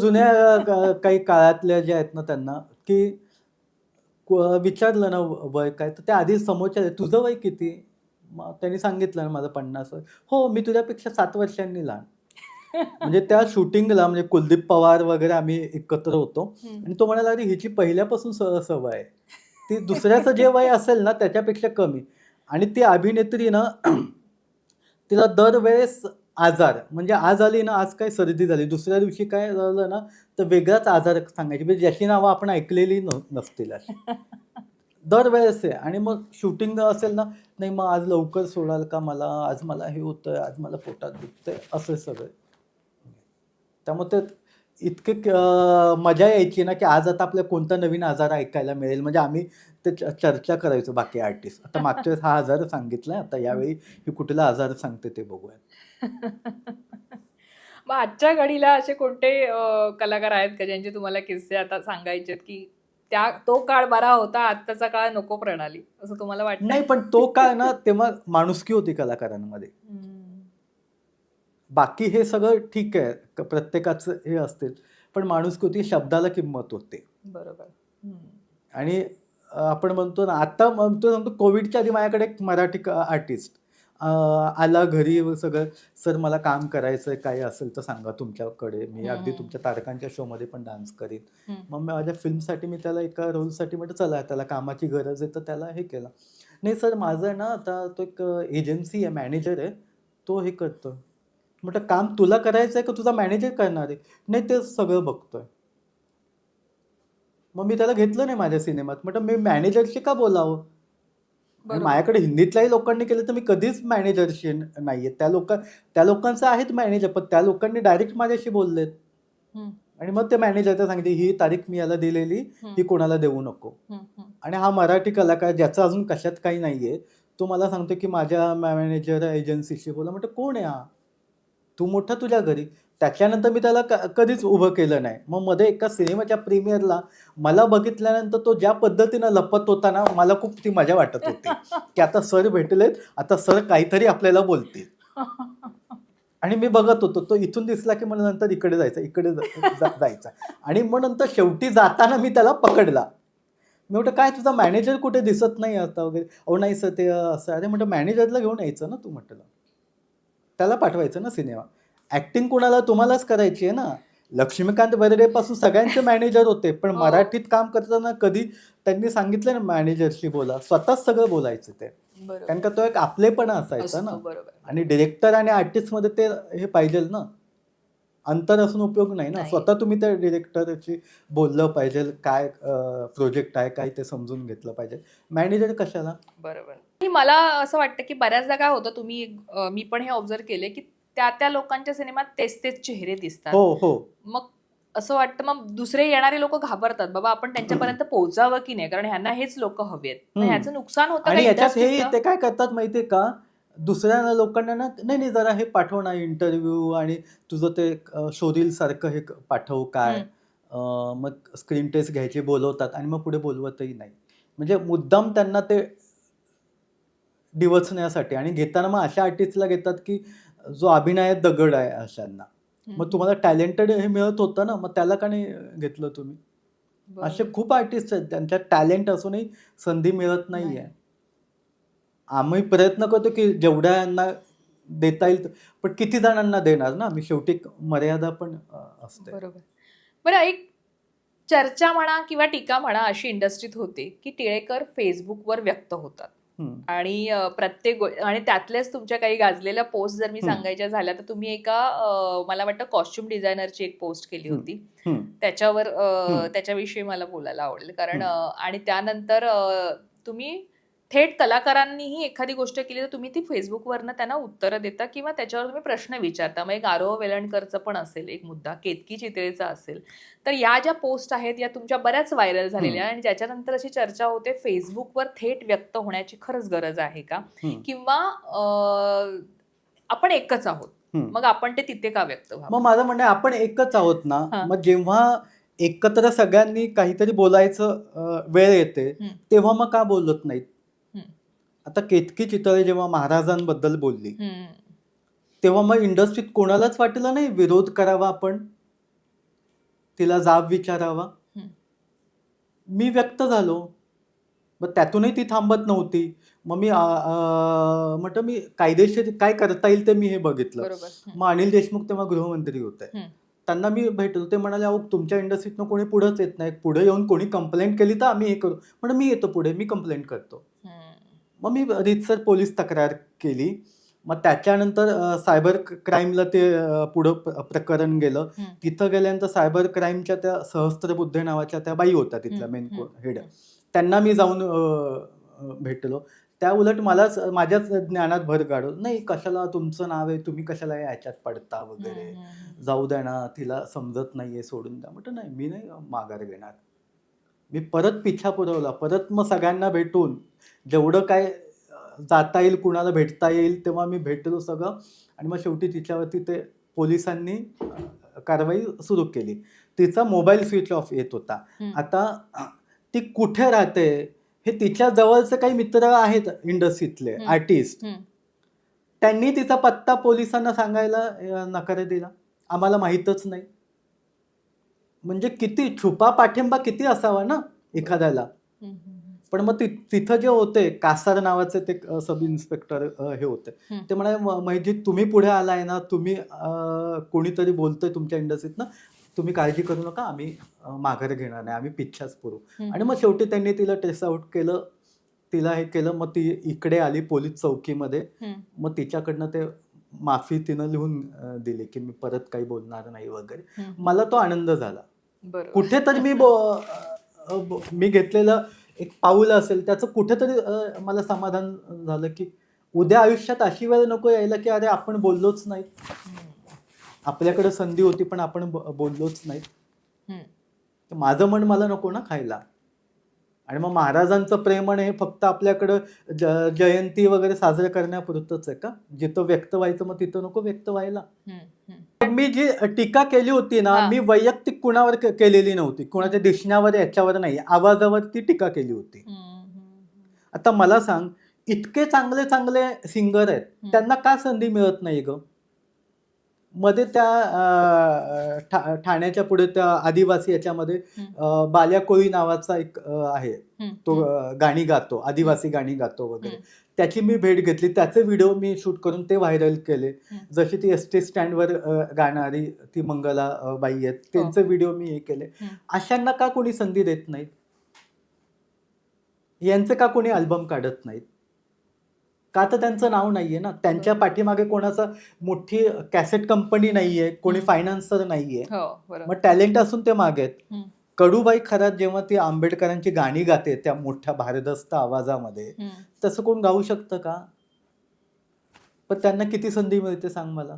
जुन्या काही काळातल्या ज्या आहेत ना त्यांना की विचारलं ना वय काय तर त्या आधी समोरच्या तुझं वय किती? त्यांनी सांगितलं ना माझं पन्नास वय. हो मी तुझ्यापेक्षा सात वर्षांनी लहान. म्हणजे त्या शूटिंगला म्हणजे कुलदीप पवार वगैरे आम्ही एकत्र होतो. आणि तो म्हणाला अरे हिची पहिल्यापासून सवय आहे. ती दुसऱ्याचं जे वय असेल ना त्याच्यापेक्षा कमी. आणि ती अभिनेत्री ना तिला दरवेळेस आजार. म्हणजे आज आली ना आज काय सर्दी झाली. दुसऱ्या दिवशी काय झालं ना तर वेगळाच आजार सांगायचे. म्हणजे ज्याची नावं आपण ऐकलेली न नसतील अशी. दरवेळेस आहे. आणि मग शूटिंग असेल ना नाही मग आज लवकर सोडाल का मला? आज मला हे होतंय आज मला पोटात दुखतंय. असं सगळं. त्यामुळे ते इतके मजा यायची ना की आज आता आपल्याला कोणता नवीन आजार ऐकायला मिळेल? म्हणजे आम्ही ते चर्चा करायचो बाकी आर्टिस्ट आता मागच्या वेळेस हा आजार सांगितलाय. आता यावेळी ही कुठला आजार सांगते ते बघूया मग आजच्या घडीला असे कोणते कलाकार आहेत का ज्यांचे तुम्हाला किस्से आता सांगायचे की त्या तो काळ बरा होता आत्ताचा काळ नको प्रणाली? असं तुम्हाला वाटतं? नाही पण तो काय ना तेव्हा माणुसकी होती कलाकारांमध्ये. बाकी हे सगळं ठीक आहे प्रत्येकाचं हे असतील पण माणुसकी होती शब्दाला किंमत होते. बरोबर. आणि आपण म्हणतो ना आता म्हणतो सांगतो कोविडच्या आधी माझ्याकडे एक मराठी आर्टिस्ट. आला घरी सगळं. सर मला काम करायचं आहे काही असेल तर सांगा तुमच्याकडे. मी अगदी. तुमच्या तारकांच्या शोमध्ये पण डान्स करीन. मग माझ्या फिल्मसाठी मी त्याला एका रोलसाठी म्हटलं चला त्याला कामाची गरज आहे तर त्याला हे केलं. नाही सर माझं ना आता तो एक एजन्सी आहे मॅनेजर आहे. तो हे करतो म्हटलं काम तुला करायचं आहे का? तुझा मॅनेजर करणार आहे. नाही ते सगळं बघतोय. मग मी त्याला घेतलं नाही माझ्या सिनेमात. म्हटलं मी मॅनेजरशी का बोलावं? आणि. माझ्याकडे हिंदीतल्याही लोकांनी केलं तर मी कधीच मॅनेजरशी नाहीये त्या लोक त्या लोकांचं आहेत मॅनेजर पण त्या लोकांनी डायरेक्ट माझ्याशी बोललेत. आणि मग ते मॅनेजर तर सांगितले ही तारीख मी याला दिलेली. ही कोणाला देऊ नको. आणि हा मराठी कलाकार ज्याचा अजून कशात काही नाहीये तो मला सांगतो की माझ्या मॅनेजर एजन्सीशी बोला म्हटलं कोण आहे हा तू मोठा तुझ्या घरी त्याच्यानंतर मी त्याला क- कधीच उभं केलं नाही. मग मध्ये एका सिनेमाच्या प्रीमियरला मला बघितल्यानंतर तो ज्या पद्धतीनं लपत होता ना मला खूप ती मजा वाटत होती. की आता सर भेटलेत आता सर काहीतरी आपल्याला बोलतील. आणि मी बघत होतो. तो इथून दिसला की मला नंतर इकडे जायचा इकडे जायचा. आणि मग नंतर शेवटी जाताना मी त्याला पकडला. मी म्हटलं काय तुझा मॅनेजर कुठे दिसत नाही आता वगैरे? अहो नाही सर ते असं. अरे म्हटलं मॅनेजरला घेऊन यायचं ना तू? म्हटलं. त्याला पाठवायचं ना सिनेमा. ऍक्टिंग कोणाला तुम्हालाच करायची आहे ना? लक्ष्मीकांत बेर्डे पासून सगळ्यांचे मॅनेजर होते पण हो. मराठीत काम करताना कधी त्यांनी सांगितलं ना मॅनेजरशी बोला स्वतःच सगळं बोलायचं ते. कारण का तो एक आपलेपणा असायचा ना. आणि डिरेक्टर आणि आर्टिस्टमध्ये ते हे पाहिजे ना. अंतर असून उपयोग नाही ना. स्वतः तुम्ही त्या डिरेक्टरशी बोललं पाहिजे काय प्रोजेक्ट आहे काय ते समजून घेतलं पाहिजे. मॅनेजर कशाला? बरोबर. मला असं वाटतं की बऱ्याचदा काय होतं तुम्ही मी पण हे ऑब्झर्व केले की त्या त्या लोकांच्या सिनेमात तेच तेच चेहरे दिसतात. हो हो. मग असं वाटतं मग दुसरे येणारे लोक घाबरतात. बाबा आपण त्यांच्यापर्यंत पोहोचावं की नाही? कारण ह्यांना हेच लोक हवेत. मग. ह्याचं नुकसान होतं आणि का याच्यात हे industry चं? ते काय करतात माहितीये का? दुसऱ्या लोकांना ना नाही नाही जरा हे पाठव ना इंटरव्ह्यू आणि तुझं ते शोधील सारखं हे क- पाठव काय? हम्म. अं, मग स्क्रीन टेस्ट घ्यायचे बोलवतात आणि मग पुढे बोलवतही नाही. म्हणजे मुद्दाम त्यांना ते डिवचण्यासाठी आणि घेताना मग अशा आर्टिस्टला घेतात की जो अभिनयात दगड आहे अशांना. मग तुम्हाला टॅलेंटेड हे मिळत होतं ना मग त्याला का नाही घेतलं तुम्ही. असे खूप आर्टिस्ट आहेत त्यांच्यात टॅलेंट असूनही संधी मिळत नाही. आम्ही प्रयत्न करतो की जेवढ्यांना देता येईल पण किती जणांना देणार ना मी शेवटी मर्यादा पण असते बरोबर बरं एक चर्चा म्हणा किंवा टीका म्हणा अशी इंडस्ट्रीत होते की टिळेकर फेसबुकवर व्यक्त होतात. आणि प्रत्येक आणि त्यातल्याच तुमच्या काही गाजलेल्या पोस्ट जर मी. सांगायच्या झाल्या तर तुम्ही एका मला वाटतं कॉस्ट्युम डिझायनरची एक पोस्ट केली. होती. त्याच्यावर. त्याच्याविषयी मला बोलायला आवडेल कारण आणि त्यानंतर तुम्ही थेट कलाकारांनीही एखादी गोष्ट केली तर तुम्ही ती फेसबुकवरनं त्यांना उत्तरं देता किंवा त्याच्यावर तुम्ही प्रश्न विचारता मग एक आरोह वेलणकरचं पण असेल एक मुद्दा केतकी चितळेचा असेल तर या ज्या पोस्ट आहेत या तुमच्या बऱ्याच व्हायरल झालेल्या आणि ज्याच्यानंतर अशी चर्चा होते फेसबुकवर थेट व्यक्त होण्याची खरंच गरज आहे का. किंवा आपण एकच आहोत. मग आपण ते तिथे का व्यक्त मग माझं म्हणणं आपण एकच आहोत ना. मग जेव्हा एकत्र सगळ्यांनी काहीतरी बोलायचं वेळ येते. तेव्हा मग का बोलत नाहीत. आता केतकी चितळे जेव्हा महाराजांबद्दल बोलली. तेव्हा मग इंडस्ट्रीत कोणालाच वाटलं नाही? विरोध करावा आपण? तिला जाब विचारावा. मी व्यक्त झालो. मग त्यातूनही ती थांबत नव्हती. मग मी म्हटलं मी कायदेशीर काय करता येईल ते मी हे बघितलं. मग अनिल देशमुख तेव्हा गृहमंत्री होते. त्यांना मी भेटलो. ते म्हणाले अहो तुमच्या इंडस्ट्रीतनं कोणी पुढंच येत नाही. पुढे येऊन कोणी कंप्लेंट केली तर आम्ही हे करू. म्हणून मी येतो पुढे. मी कंप्लेंट करतो. मग मी रीतसर पोलीस तक्रार केली. मग त्याच्यानंतर अ, सायबर क्राईमला ते अ, पुढं प्रकरण गेलं. तिथं गेल्यानंतर सायबर क्राईमच्या त्या सहस्त्रबुद्धे नावाच्या त्या बाई होत्या तिथल्या मेन हेड. त्यांना मी जाऊन अ, अ, भेटलो. त्या उलट मलाच माझ्याच ज्ञानात भर काढून नाही कशाला तुमचं नाव आहे? तुम्ही कशाला याच्यात पडता वगैरे? जाऊ द्या ना तिला समजत नाहीये सोडून द्या. म्हटलं नाही मी नाही माघार घेणार. मी परत पिछा पुरवला. परत मग सगळ्यांना भेटून जेवढं काय जाता येईल कुणाला भेटता येईल तेव्हा मी भेटलो सगळं. आणि मग शेवटी तिच्यावरती ते पोलिसांनी कारवाई सुरू केली. तिचा मोबाईल स्विच ऑफ येत होता. आता ती कुठे राहते? हे तिच्या जवळचे काही मित्र आहेत इंडस्ट्रीतले. आर्टिस्ट. त्यांनी तिचा पत्ता पोलिसांना सांगायला नकार दिला. आम्हाला माहीतच नाही. म्हणजे किती छुपा पाठिंबा किती असावा ना एखाद्याला. पण मग तिथं जे होते कासार नावाचे ते सब इन्स्पेक्टर हे होते. ते म्हणाले "म- महिजीत तुम्ही पुढे आलाय ना तुम्ही कोणीतरी बोलतोय तुमच्या इंडस्ट्रीतनं तुम्ही काळजी करू नका आम्ही माघार घेणार नाही आम्ही पिच्छाच पुरू. आणि मग शेवटी त्यांनी तिला टेस्ट आउट केलं तिला हे केलं मग ती इकडे आली पोलीस चौकीमध्ये. मग तिच्याकडनं ते माफी तिनं लिहून दिली की मी परत काही बोलणार नाही वगैरे. मला तो आनंद झाला कुठेतरी मी मी घेतलेलं एक पाऊल असेल त्याचं कुठेतरी मला समाधान झालं की उद्या आयुष्यात अशी वेळ नको यायला की अरे आपण बोललोच नाही. आपल्याकडे संधी होती पण आपण बोललोच नाही. माझं मन मला नको ना खायला. आणि मग महाराजांचं प्रेमण हे फक्त आपल्याकडं ज जयंती वगैरे साजरे करण्यापुरतंच आहे का जिथं व्यक्त व्हायचं मग तिथं नको व्यक्त व्हायला. मी जी टीका केली होती ना. मी वैयक्तिक कुणावर केलेली नव्हती कुणाच्या दिसण्यावर याच्यावर नाही आवाजावर ती टीका केली होती. आता मला सांग इतके चांगले चांगले सिंगर आहेत. त्यांना का संधी मिळत नाही ग मध्ये त्या ठा- ठाण्याच्या पुढे त्या आदिवासी याच्यामध्ये हं. बाल्या कोळी नावाचा एक आहे हं. तो हं. गाणी गातो आदिवासी गाणी गातो वगैरे हं. त्याची मी भेट घेतली त्याचे व्हिडिओ मी शूट करून ते व्हायरल केले हं. जशी ती एस टी स्टँडवर गाणारी ती मंगला बाई आहेत त्यांचे व्हिडिओ मी हे केले हो. हं. अशांना का कोणी संधी देत नाहीत यांचे का कोणी अल्बम काढत नाहीत का तर त्यांचं नाव नाहीये ना त्यांच्या. पाठीमागे कोणाचा मोठी कॅसेट कंपनी नाहीये कोणी. फायनान्सर नाहीये हो मग टॅलेंट असून ते मागे आहेत. कडूबाई खरात जेव्हा ती आंबेडकरांची गाणी गाते त्या मोठ्या भारदस्त आवाजामध्ये. तसं कोण गाऊ शकतं का पण त्यांना किती संधी मिळते सांग मला